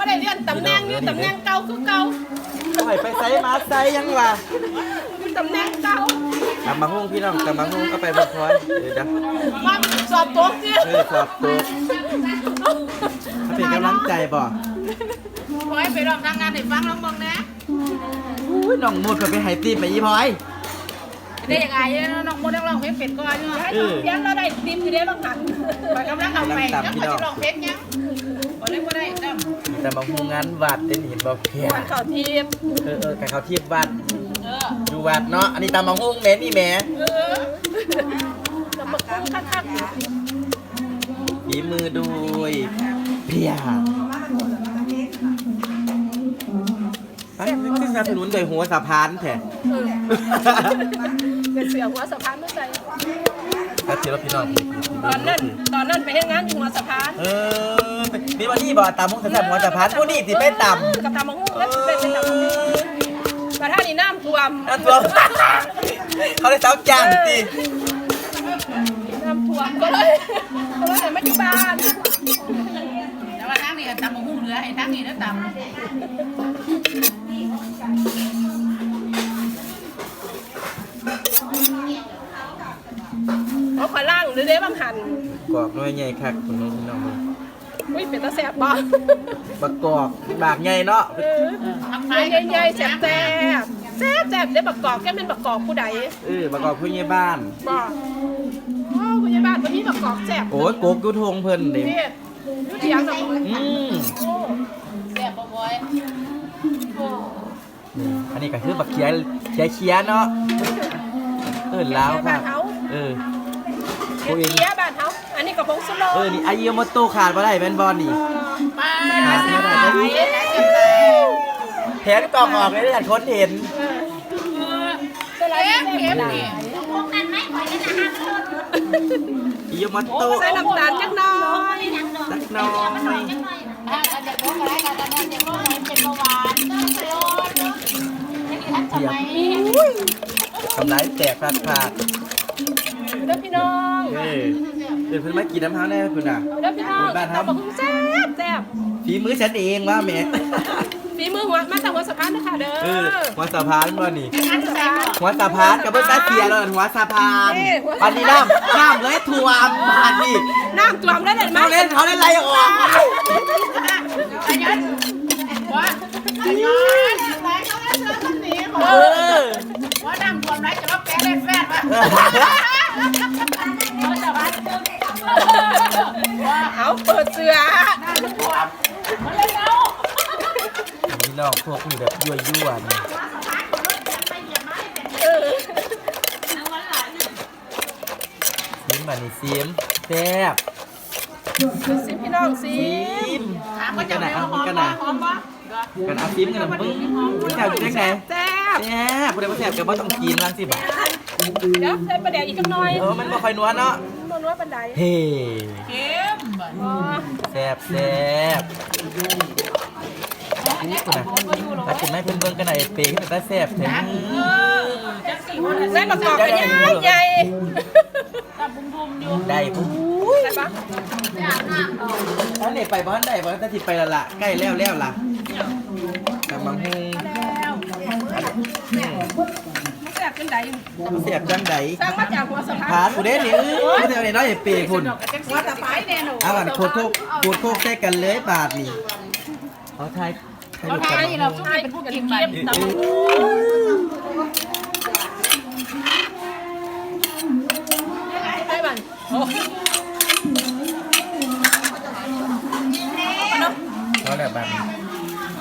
ก็ได้เลื่อนตำแหน่งอยู่ตำแหน่งเก่าคือเก่าปล่อยไปไซมาไซยังวะอยู่ตำแหน่งเก่ากลับมาห้องพี่น้องกลับมาห้องก็ไปบ่พอยเดี๋ยวนะมาสอบตัวสิเออขอบตัวเป็นกำลังใจบ่พอยไปลองทำงานให้ฟังลองบอกนะอุ้ยน้องมุดไปไฮตีไปยี่พอยได้ยังไงน้องโมได้ลองเพลงเป็ดก่อนเนาะยังเราได้ดิมอยู่ได้ลองหันไปกำลังเอาไปยังไปลองเพลงยังบ่ ได้บ่ได้ดำแต่มาห้องงานวัดเต้นเห็นบ่เพียวันเขาทีมเออเออกับเขาเทียบวัดเอออยู่วัดเนาะอันนี้ตามมาห้องแม่นี่แม่เออจะมาคุ้มคักฝีมือโดยเพียอันนี้คือสนับสนุนโดยหัวสะพานแท้ๆเออเป็นเสือหัวสะพานไม่ใส่ถ้าเจอพี่น้องตอนนั้นตอนนั้นไปให้งานอยู่หัวสะพานเออ มีวันนี้บ่ตามห้งสะพานหัวสะพานผู้นี่สิไปต่ำกับตำมังหูแล้วเป็นเป็นตำมังหูมาท่านี่น้ำท่วมนั่นตัวเขาได้สาวจังตีน้ำท่วมก็เลยก็เลยไมาอยู่บ้านแต่ว่าทางนี้ก็ตำบักหุ่งเหลือให้ทางนี้แล้วตำเอาขวาล่างหรือเด้บางหันกรอกน้อยใหญ่คักคุณน้องพี่น้อง อุ้ยเป็นตาแสบบ่บักกอกบากใหญ่เนาะเออทำใหขายญ่ใหญ่ๆแสบแสบแสบแสบได้บักกอกแก้เป็นบักกอกผู้ใดเออบักกอกผู้ใหญ่บ้านบ่โอ้ผู้ใหญ่บ้านวันนี้บักกอกแสบโอ้ยโกกอยุทงเพิ่นเด้นี่ยุติยังกับอืมโอ้แซ่บบ่บ่อยโอ้นี่อันนี้ก็คือบักเขียเขียเขียเนาะเออลาวค่ะเฮาเออเขียบ้านเฮา อันนี้กับพงสุโลเออนี่อายุโมโตขาดบ่ได้แม่นบอลนี่ไปขาดบ่ได้แผนกล่องออกเลยท่านคนเห็นสไลด์เข็มเข็เข็มมนี่นี่อายุโมโตใส่น้ำตาลจักหน้อยสักหน้อยถ้าอาจจะพกอะไรก็ตอนนั้นจะพกอะไรเป็นเบาหวานโลดนี่ท่านทำไมทำร้ายแตกพลาดพลาดเด้อพี่น้อง เออเดี๋ยวเพิ่นมากินน้ำเฮาแน่เพิ่นน่ะ เด้อพี่น้องบ้านเฮาตำบักหุ่งแซ่บแซ่บฝีมือฉันเองว่าแม่ฝีมือหัวมาจากหัวสะพานนะคะเด้อเออหัวสะพานบ่นี่หัวสะพานหัวสะพานกับเบิ้ลตาเสียเลยหัวสะพานเอ้ยหัวสะพานวันนี้น้ำน้ำเลยท่วมบาดนี่น้ำท่วมได้เลยไหมเขาเล่นเขาเล่นไรออกขยันว่าขยันไหนเขาให้เสื้อคนนี้เออว่าน้ำท่วมไหนจะมาแปะเล่นแฟนวะ เอาเปิดเสือมาเล่นเอานี่น้องพวกนี้แบบยั่วยั่วๆนี่เออซิมบานี่ซิมแซ่บสิพี่น้องสิซิมถามมัว่านจะกันไหนไม่เอาหมัอนมกันบ่ไหนหอมบ่กันเอาซิมกันหน่อยปึ้งมันแซ่บอยู่ได้ไงแซ่บแซ่บผู้ใดบ่แซ่บก็บ่ต้องกินบ้างสิบ่ะ เดี๋ยวใส่ประเดี๋ยวอีกจักหน่อยเออมันบ่ค่อยนัวเนาะมันว่าบันไดเฮ้เข็มบ่อ๋อแซ่บแซ่บนี่คนน่ะถ้ากินไม่เพิ่นเบิ่งกันหน่อยเปย์ขึ้นมาแต่แซ่บแท้จังสี่คนใส่ประกอบกันใหญ่ใหญ่ตาบุ้มบุ้มอยู่ได้ปุ๊บใส่ปะท่านเด็กไปบ้านใดบ้านจะติดไปและละใกล้แล้วแล้วล่ะกำลังฮ บเป็นไดเสียบจังไดสร้างมาจากหัวสะพาผานกูเด้นี่เอ้ยเดี๋ยวนี้น้อยเปย์คุณว่าแต่ไปแน่หนูเอาก่อนโคตรโคกโคตรโคกใส่กันเลยบาทนี่เอาไทยไทยเราลูกกันทายเราต้องเป็นผู้กินมันตำบักหุ่งใส่บันโอ้เอาแหละบาทนี่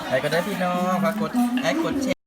ไปก็ได้พี่น้องฝากกดไลค์กดแชร์